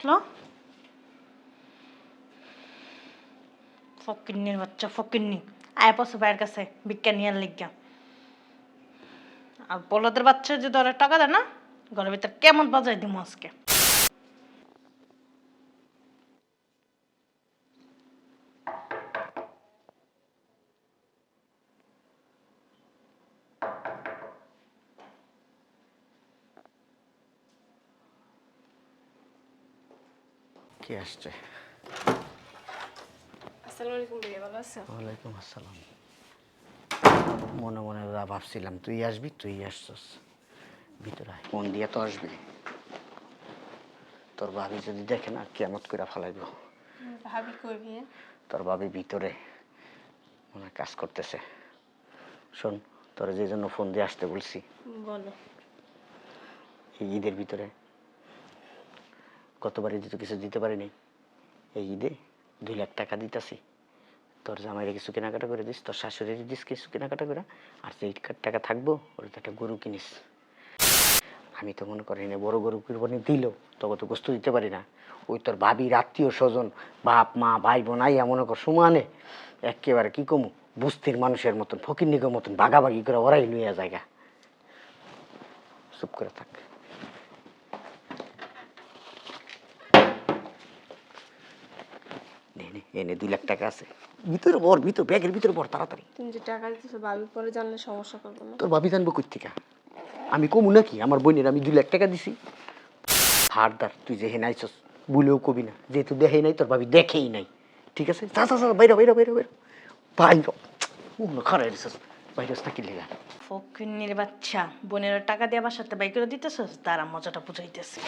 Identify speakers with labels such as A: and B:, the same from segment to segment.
A: Hello ফকিন্নির বাচ্চা ফকিন্নি আয় পশু ভাইয়ের কাছে বিজ্ঞান নিয়ে লিখা আর বলদের বাচ্চা যদি ওরা টাকা দেয় না ঘরের ভিতরে কেমন বাজাই দিব আজকে
B: কে আসছে?
C: আসসালামু আলাইকুম ভাইয়া ভালো আছো
B: ওয়ালাইকুম আসসালাম। মনে মনে যা ভাবছিলাম তুই আসবি তুই আসছস। ভিতরে আয়। মন দিয়ে তো আসবি। তোর ভাবি যদি দেখে না কেমত করে ফেলাইব।
C: ভাবি কই
B: তোর ভাবি ভিতরে মনে কাজ করতেছে। শোন তোর যে জন্য ফোন দিয়ে আসতে বলছি।
C: বলো।
B: এই ঈদের ভিতরে গতবার ঈদে তো কিছু দিতে পারিনি, এই ঈদে দুই লাখ টাকা দিতাছি। তোর জামাইরে কিছু কেনাকাটা করে দিস, তোর শাশুড়ি দিস কিছু কেনাকাটা করে, আর যে টাকা থাকব, ওর তো একটা গরু কিনিস। আমি তো মনে করি বড় গরু কুরবানি দিল তবে তো গোস্ত দিতে পারি না। ওই তোর ভাবির আত্মীয় স্বজন, বাপ, মা, ভাই, বোন, আইয়া মনে কর সমানে একেবারে কি কমু, বস্তির মানুষের মতন, ফকির নিগের মতন ভাগাভাগি করে ওরাই লইয়া জায়গা চুপ করে থাক। নে নে এনে দুই লাখ টাকা আছে। ভিতরে বর ভিতর ব্যাগের ভিতরে বর তাড়াতাড়ি।
C: তুমি যে টাকা দিতেছো ভাবি পরে জানলে সমস্যা করব না।
B: তোর ভাবি জানব কই থেকে আমি কমু নাকি? আমার বোনের আমি দুই লাখ টাকা দিছি। হারদার তুই যে হেন আইছস বলেও কবি না। যেহেতু দেখেই নাই তোর ভাবি দেখেই নাই। ঠিক আছে? যা যা যা বাইরে বাইরে বাইরে বাইরে। বাইর। ও খারাপ দিছস বাইরে থাকি লেগা?
A: ফকিন্নির বাচ্চা বোনের টাকা দিয়ে সাথে বাই করে দিতেছস? তারা মজাটা বুঝাইতেছে।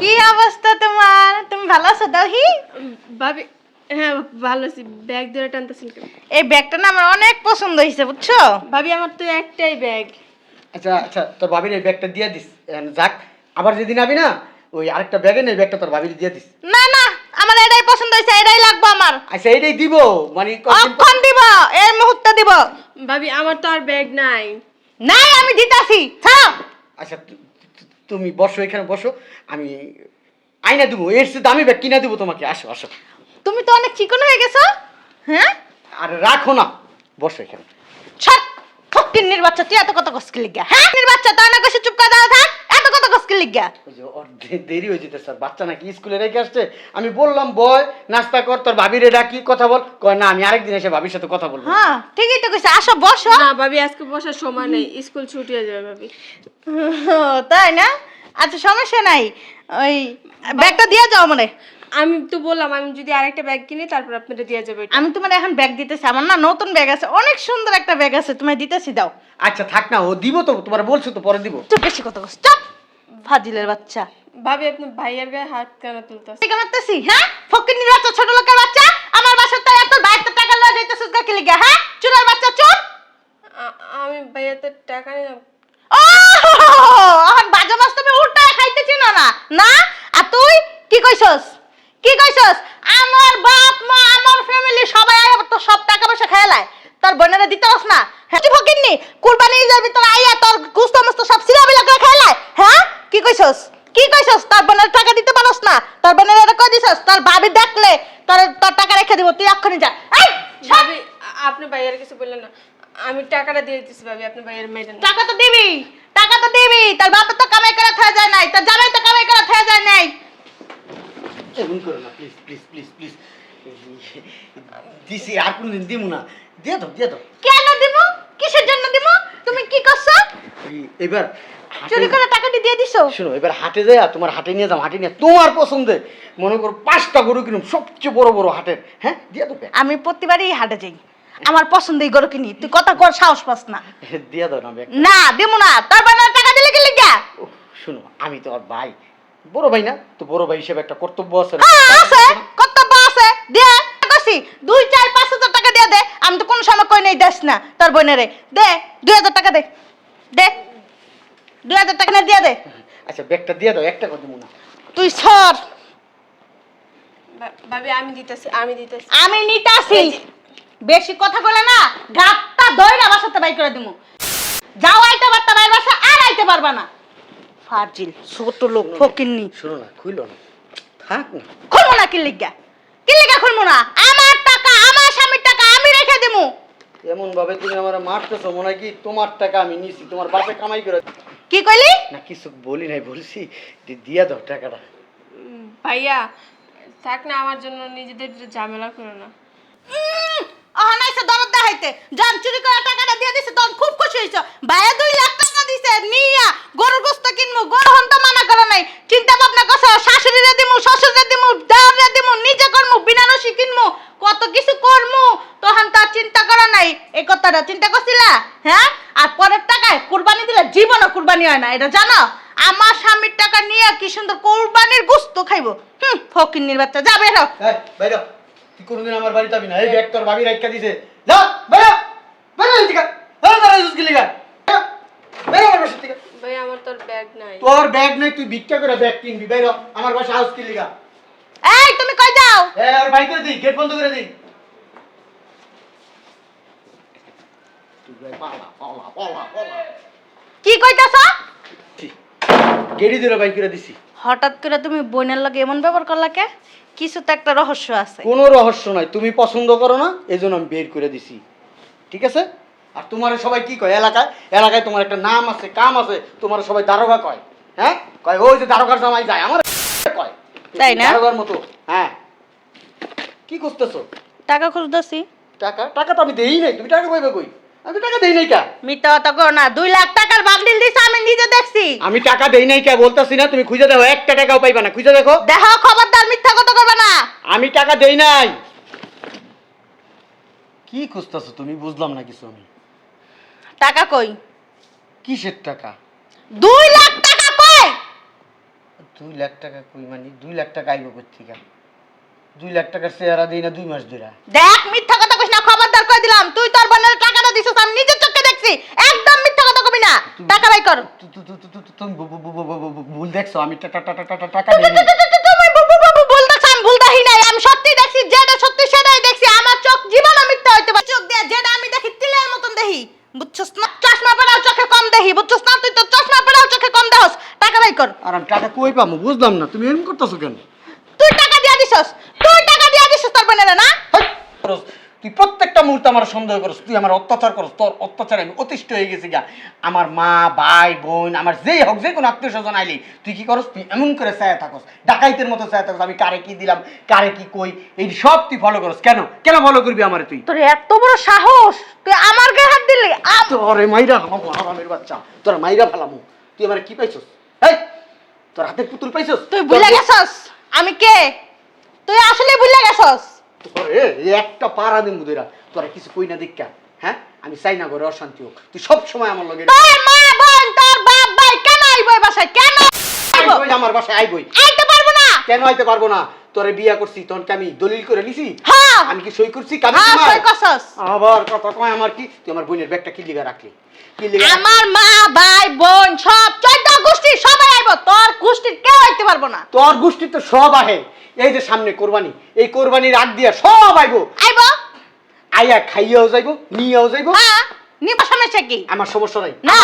A: কি অবস্থা তোমার? তুমি ভালো আছো দাহি
C: ভাবি হ্যাঁ ভালো আছি। ব্যাগ ধরে টানতেছিল
A: এই ব্যাগটা না আমার অনেক পছন্দ হয়েছে বুঝছ?
C: ভাবি আমার তো একটাই ব্যাগ।
B: আচ্ছা আচ্ছা তোর ভাবির এই ব্যাগটা দিয়ে দিস। যাক আবার যেদিন আবি না ওই আরেকটা ব্যাগে নেই ব্যাগটা তোর ভাবির দিয়ে দিস।
A: না না আমার এটাই পছন্দ হয়েছে এটাই লাগবে আমার।
B: আচ্ছা এইটাই দিব মানে
A: অক্ষণ দিব এই মুহূর্তে দিব।
C: ভাবি আমার তো আর ব্যাগ নাই।
A: নাই আমি দিতাছি ছাড়ো।
B: আচ্ছা তুমি বসো এখানে বসো আমি আয়না দেবো এর চেয়ে দামি ব্যাগ কিনা দেবো তোমাকে আসো আসো।
A: তুমি তো অনেক চিকন হয়ে গেছো হ্যাঁ?
B: আর রাখো না বসো এখানে।
A: ছাড়! ফকিন্নির বাচ্চা তুই এত কত কষ্ট লিগা? হ্যাঁ? নির বাচ্চা তাই না কইছে চুপ করে দাঁড়া থাক। এত কত কষ্ট লিগা?
B: ওই যে ওর দে- দেরি হয়ে যেতে স্যার বাচ্চা নাকি স্কুলে রেখে আসছে। আমি বললাম বয় নাস্তা কর তোর ভাবিরে ডাকি কথা বল। কয় না আমি আরেকদিন এসে ভাবির সাথে কথা বলব।
A: হ্যাঁ ঠিকই তো কইছে আসো বসো।
C: না ভাবি আজকে বসার সময় নেই স্কুল ছুটি হয়ে যাবে ভাবি।
A: তাই না? আচ্ছা সমস্যা নাই। ওই ব্যাগটা দিয়ে যাও মানে
C: আমি তো বললাম আমি যদি আরেকটা ব্যাগ কিনি তারপর আপনাদের দিয়ে যাবে এটা।
A: আমি তোমার এখন ব্যাগ দিতেছি আমার না নতুন ব্যাগ আছে অনেক সুন্দর একটা ব্যাগ আছে তোমায় দিতেছি দাও।
B: আচ্ছা থাক না ও দিব তো তোমার বলছো তো পরে দিব।
A: চুপ বেশি কথা কস চুপ। ফাজিলের বাচ্চা।
C: ভাবি আপনি ভাইয়ের গায়ে হাত কেন তুলতেছে
A: ঠিক মারতেছি হ্যাঁ? ফকিন্নির বাচ্চা ছোট লোকের বাচ্চা আমার বাসার তো এত বাইরে টাকা লয়ে যাইতেছিস গা কি লিগা হ্যাঁ? চুরার বাচ্চা চুপ।
C: আমি ভাইয়াতে টাকা নিলাম।
A: ও এখন বাজে মাছ তুমি উল্টা খাইতে চিনো না না? আর তুই কি কইছস? কি কইছস? আমার বাপ মা আমার ফ্যামিলি সবাই আয়া তো সব টাকা পয়সা খেলায় তোর বোনেরা দিতে পারস না? হ্যাঁ তুই ফকিননি কুরবানি ঈদের ভিতর আইয়া তোর গুস্ত মস্ত সব সিরাবিলা করে খেলায় হ্যাঁ? কি কইছস? কি কইছস? তোর বোনের টাকা দিতে পারস না? তোর বোনের এটা কই দিছস? তোর ভাবি দেখলে তোর তোর টাকা রেখে দিব তুই এক্ষুনি যা। এই।
C: ভাবি আপনি ভাইয়ের কিছু বললেন না। আমি টাকাটা দিয়ে দিচ্ছি ভাবি আপনি ভাইয়ের মেয়েদের
A: টাকা তো দিবি টাকা তো দিবি। তোর বাপ তো কামাই করে থাকা যায় নাই তোর জামাই তো কামাই করে থাকা যায় নাই।
B: এমন করো না প্লিজ প্লিজ প্লিজ প্লিজ দিছি আর কোনদিন দিব না। দিয়ে দাও দিয়ে দাও।
A: কেন দিব কিসের জন্য দিব তুমি কি করছ?
B: এবার
A: চুরি করে টাকাটি দিয়ে দিছো?
B: শোনো এবার হাটে যায় তোমার হাটে নিয়ে যাও হাটে নিয়ে। তোমার পছন্দে মনে করো পাঁচটা গরু কিনুম সবচেয়ে বড় বড় হাটের। হ্যাঁ দিয়ে দেবে
A: আমি প্রতিবারই হাটে যাই। আমার পছন্দই গরু কিনি। তুই কথা কর সাহস পাস না।
B: দিয়ে দাও না
A: না দিব না। তার বানার টাকা দিলে কি
B: শোনো আমি তো আর ভাই বড় ভাই না? তো বড় ভাই হিসেবে একটা কর্তব্য আছে না?
A: হ্যাঁ আছে কর্তব্য আছে দিয়ে কইছি দুই চার পাঁচ হাজার টাকা দিয়ে দে আমি তো কোনো সময় কই নেই দেস না তোর বোনেরে দে দুই হাজার টাকা দে দে দুই হাজার টাকা নে দিয়ে দে।
B: আচ্ছা ব্যাগটা দিয়ে দাও একটা কথা মনে
A: তুই সর।
C: ভাবি আমি দিতেছি আমি দিতেছি।
A: আমি নিতাছি। বেশি কথা বলে না গাতটা দইরা বাসাতে বাই করে দিমু। যাও আইতে পারতা বাইর বাসা আর আইতে পারবা না। ফাজিল ছোট লোক ফকিন্নি।
B: শোনো না খুইল না। থাক না।
A: খুলবো না কিল্লিগা কিল্লিগা খুলবো না। আমার টাকা আমার স্বামীর টাকা আমি রেখে দেবো
B: এমন ভাবে তুমি আমার মারতেছো মনে হয় কি তোমার টাকা আমি নিছি তোমার বাপে কামাই করে
A: কি কইলি?
B: না কিছু বলি নাই বলছি যে দিয়া দাও টাকাটা।
C: ভাইয়া থাক না আমার জন্য নিজেদের ঝামেলা করো না।
A: অহনাইছে দরদ দেখাইতে। যান চুরি করা টাকাটা দিয়ে দিছে, তখন খুব খুশি হইছো। ভাইয়া দুই লাখ টাকা দিছে, নিয়া, গরুর গোস্ত কিনমু, গরু হন তো মানা করে নাই। চিন্তা ভাবনা করছ শাশুড়িরে দিমু, শ্বশুরে দিমু, দেওরে দিমু, নিজে করমু, বিনা রসি কিনমু, কত কিছু করমু, তখন তার চিন্তা করা নাই। এই কথাটা চিন্তা করছিলা? হ্যাঁ? আর পরের টাকায় কুরবানি দিলে জীবনও কুরবানি হয় না, এটা জানো? আমার স্বামীর টাকা নিয়ে কি সুন্দর কুরবানির গোস্ত খাইবো? হুম, ফকিন্নির বাচ্চা যাবে বেরো
B: বাইরে তুই কোনোদিন আমার বাড়িতে যাবি না? এই ব্যাগ তোর ভাবি রাখা দিছে। যা বাইরে বাইরে এদিকে বাইরে বাইরে জুস গিলি গা বাইরে আমার বাসা থেকে
C: ভাইয়া আমার তোর ব্যাগ নাই।
B: তোর ব্যাগ নেই তুই ভিক্ষা করে ব্যাগ কিনবি। বাইরে আমার বাসা হাউস কিনলি গা
A: এই তুমি কই যাও?
B: হ্যাঁ আর বাইক করে দিই গেট বন্ধ করে দি তুই ভাই পালা পালা পালা পালা।
A: কি কইতাছ?
B: গেড়ি দিলে বাইক করে দিছি।
A: হঠাৎ করে তুমি বোনের লগে এমন ব্যবহার করলা কে? কিছু তো একটা রহস্য আছে।
B: কোনো রহস্য নাই তুমি পছন্দ করো না এই জন্য আমি বের করে দিছি। ঠিক আছে? আর তোমার সবাই কি কয়? এলাকায় এলাকায় তোমার একটা নাম আছে কাম আছে তোমার সবাই দারোগা কয়। হ্যাঁ? কয় ওই যে দারোগার জামাই যায় আমার কয়।
A: তাই না?
B: দারোগার মতো। হ্যাঁ। কি করতেছো
A: টাকা খুঁজতেছি।
B: টাকা? টাকা তো আমি দেই নাই তুমি টাকা পাইবে কই? আমি টাকা দেই নাই কা?
A: মিথ্যা কথা কো না দুই লাখ টাকার বান্ডিল দিছে আমি নিজে দেখছি।
B: আমি টাকা দেই নাই কা বলতাছি না তুমি খুঁজে দেখো একটা টাকাও পাইবা না খুঁজে দেখো।
A: দেখো খবরদার মিথ্যা কথা করবে না।
B: আমি টাকা দেই নাই। কি খুঁজতেছো তুমি? বুঝলাম না কিছু আমি।
A: টাকা কই?
B: কিসের টাকা?
A: দুই লাখ টাকা কই?
B: দুই লাখ টাকা কই মানে? দুই লাখ টাকা আইব কোথেকে দুই লাখ টাকার চেহারা দিই না দুই মাস ধরে
A: দেখ মিথ্যা কথা কইস না খবরদার কই দিলাম। তুই তোর বোনের টাকাটা দিছিস আমি নিজের চোখে দেখছি। একদম মিথ্যা কথা কবি না। টাকা বাই কর।
B: তুমি ভুল দেখছ আমি টা- টা- টা- টা- টা- টাকা দিই নাই।
A: তুমি বুবু বুবু বলতেছ আমি ভুল দেখি নাই আমি সত্যি দেখছি যেটা সত্যি সেটাই দেখছি আমার চোখ জীবনও মিথ্যা হইতে পারে। চোখ দিয়ে যেটা আমি দেখি তিলের মতন দেখি বুঝছস না? চশমা পরাও চোখে কম দেখি বুঝছস না? তুই তো চশমা পরাও চোখে কম দেখস। টাকা বাই কর।
B: আর আমি টাকা কই পাবো বুঝলাম না তুমি এরকম করতেছো কেন?
A: তুই টাকা দিয়া দিছস তুই টাকা দিয়া দিছস তোর বোনের না?
B: তুই প্রত্যেকটা মুহূর্তে আমার সন্দেহ করস তুই আমার অত্যাচার করস তোর অত্যাচারে আমি অতিষ্ঠ হয়ে গেছি গা আমার মা ভাই বোন আমার যেই হোক যে কোনো আত্মীয় স্বজন আইলি তুই কি করস? তুই এমন করে ছায়া থাকস ডাকাইতের মতো ছায়া থাকস আমি কারে কি দিলাম কারে কি কই এই সব তুই ফলো করস। কেন? কেন ফলো করবি আমারে তুই?
A: তোর এত বড় সাহস তুই আমার গায়ে হাত দিলি?
B: তোরে মাইরা হামাবো হারামের বাচ্চা। তোর মাইরা ফেলামু। তুই আমার কি পাইছস? এই তোর হাতে পুতুল পাইছস?
A: তুই ভুলে গেছস? আমি কে? তুই আসলে ভুলে গেছস?
B: তোরে একটা পাড়া দিন মুদিরা তোরা কিছু কই না দেখা হ্যাঁ? আমি চাই না ঘরে অশান্তি হোক। তুই সব সময় আমার লগে
A: তোর মা বোন তোর বাপ ভাই কেন আইবই বাসায়? কেন
B: আইবই আমার বাসায় আইবই।
A: আইতে পারব না।
B: কেন আইতে পারব না? তোরে বিয়া করছি তখন কি আমি দলিল করে নিছি।
A: হ্যাঁ
B: আমি কি সই করছি? কাবি
A: হ্যাঁ সই করছস?
B: আবার কথা কয় আমার কি? তুই আমার বোনের ব্যাগটা কি লিগা রাখলি? কি লিগা
A: আমার মা ভাই বোন সব চোদ্দ গোষ্ঠী সবাই আইবো। তোর গোষ্ঠীর কেউ আইতে পারব না।
B: তোর গোষ্ঠী তো সব আহে। এই যে সামনে কোরবানি এই কোরবানির আগ দিয়া সব আইবো।
A: আইবো?
B: আইয়া খাইয়াও যাইবো নিয়েও যাইবো।
A: হ্যাঁ নিবা সমস্যা কি?
B: আমার সমস্যা নাই।
A: না।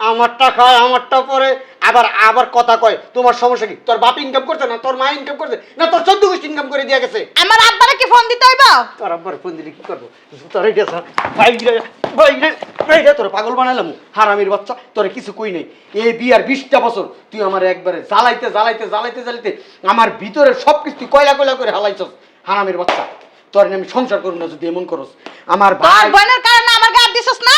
B: আমারটা- খায় আমারটা পরে। আবার আবার কথা কয় তোমার সমস্যা কি? তোর বাপ ইনকাম করছে না? তোর মা ইনকাম করছে? না তোর চোদ্দ গোষ্ঠী ইনকাম করে দিয়ে গেছে?
A: আমার আব্বারে কি ফোন দিতে হইব?
B: তোর আব্বার ফোন দিলে কি করব? তোর এটা বাইরে বাইরে বাইরে তোর পাগল বানালাম হারামির বাচ্চা তোর কিছু কই নেই। এই বিয়ার বিশটা বছর তুই আমার একবারে জ্বালাইতে জ্বালাইতে জ্বালাইতে জ্বালাইতে আমার ভিতরে সব কিছু তুই কয়লা কয়লা করে হালাইছস হারামির বাচ্চা। তোর আমি সংসার করুন না যদি এমন করস। আমার ভাই
A: বোনের কারণে আমার গায়ে দিছস না?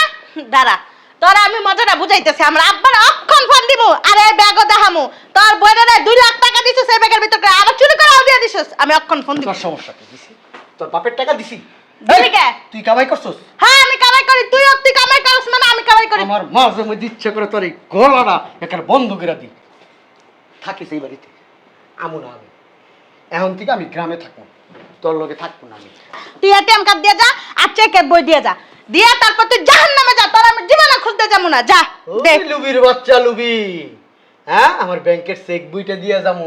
A: দাঁড়া। তোরা আমি মজাটা বুঝাইতেছি আমার আব্বার অক্ষণ ফোন দিব আরে ব্যাগও দেখামু। তোর বোনের দুই লাখ টাকা দিছিস এই ব্যাগের ভিতরে আবার চুরি করাও দিয়ে দিছিস। আমি অক্ষণ ফোন দিব
B: তোর সমস্যা কি? দিছি? তোর বাপের টাকা দিছি? তুই কামাই করছস?
A: হ্যাঁ আমি কামাই করি তুই তুই কামাই করিস মানে আমি কামাই করি।
B: আমার মাঝে মধ্যে ইচ্ছে করে তোর এই গলাটা এখানে বন্ধ করে দিই। থাকিস এই বাড়িতে। আমু না আমি। এখন থেকে আমি গ্রামে থাকব। তোর লগে থাকব না আমি।
A: তুই এটিএম কার্ড দিয়ে যা আর চেকের বই দিয়ে যা। দিয়ে তারপর তুই জাহান নামে যা তোর আমি জীবনে খুঁজতে যাব না যা দে
B: লুবির বাচ্চা লুবি। হ্যাঁ আমার ব্যাংকের চেক বইটা দিয়ে যাব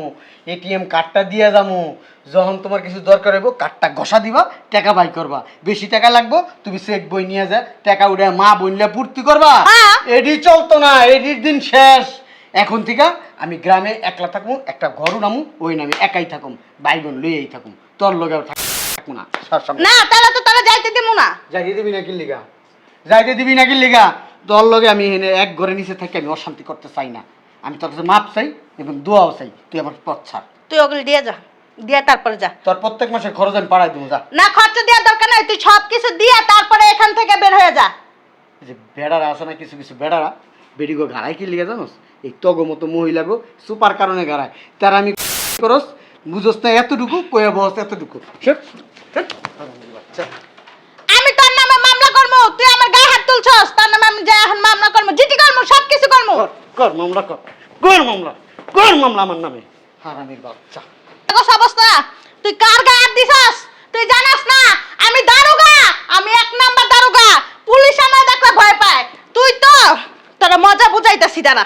B: এটিএম কার্ডটা দিয়ে যাব। যখন তোমার কিছু দরকার হইব কার্ডটা ঘষা দিবা টাকা বাই করবা। বেশি টাকা লাগবো তুমি চেক বই নিয়ে যা টাকা উঠে মা বইলে পূর্তি করবা। এডি চলতো না এডির দিন শেষ। এখন থেকে আমি গ্রামে একলা থাকব একটা ঘরও নামু ওই নামে একাই থাকুম ভাই বোন লইয়াই থাকুম তোর লগে থাকব না।
A: না তাহলে তো তারা যাইতে দিব না।
B: যাইতে দিবি না কি লিগা? যাইতে দিবি না কি লিগা? তোর লগে আমি এখানে এক ঘরে নিচে থেকে আমি অশান্তি করতে চাই না। আমি তোর কাছে মাপ চাই এবং দোয়াও চাই তুই আমার পথ ছাড়।
A: তুই ওগুলো দিয়ে যা দিয়ে তারপরে যা।
B: তোর প্রত্যেক মাসে খরচ আমি দেবো যা।
A: না খরচা দেওয়ার দরকার নাই তুই সব কিছু দিয়ে তারপরে এখান থেকে বের হয়ে যা।
B: যে বেড়ারা আছে না কিছু কিছু বেড়ারা বেডিগো ঘাড়াই কি লিগে জানোস? এই তগো মতো মহিলাগো সুপার কারণে ঘাড়ায় তার আমি করস বুঝোস না এতটুকু কয়ে বস এতটুকু শেট, শেট।
A: আমি তোর নামে মামলা করব তুই আমার গায়ে হাত তুলছস তোর নামে আমি যা এখন মামলা করব জিটি করব সব কিছু করব
B: কর কর মামলা কর কর মামলা কর মামলা আমার নামে। হারামির বাচ্চা।
A: দেখো অবস্থা তুই কার গায়ে হাত দিছস? তুই জানাস না আমি দারোগা আমি এক নাম্বার দারোগা পুলিশ আমার দেখলে ভয় পায়। তুই তো তোরা মজা বুঝাইতাছি দাঁড়া।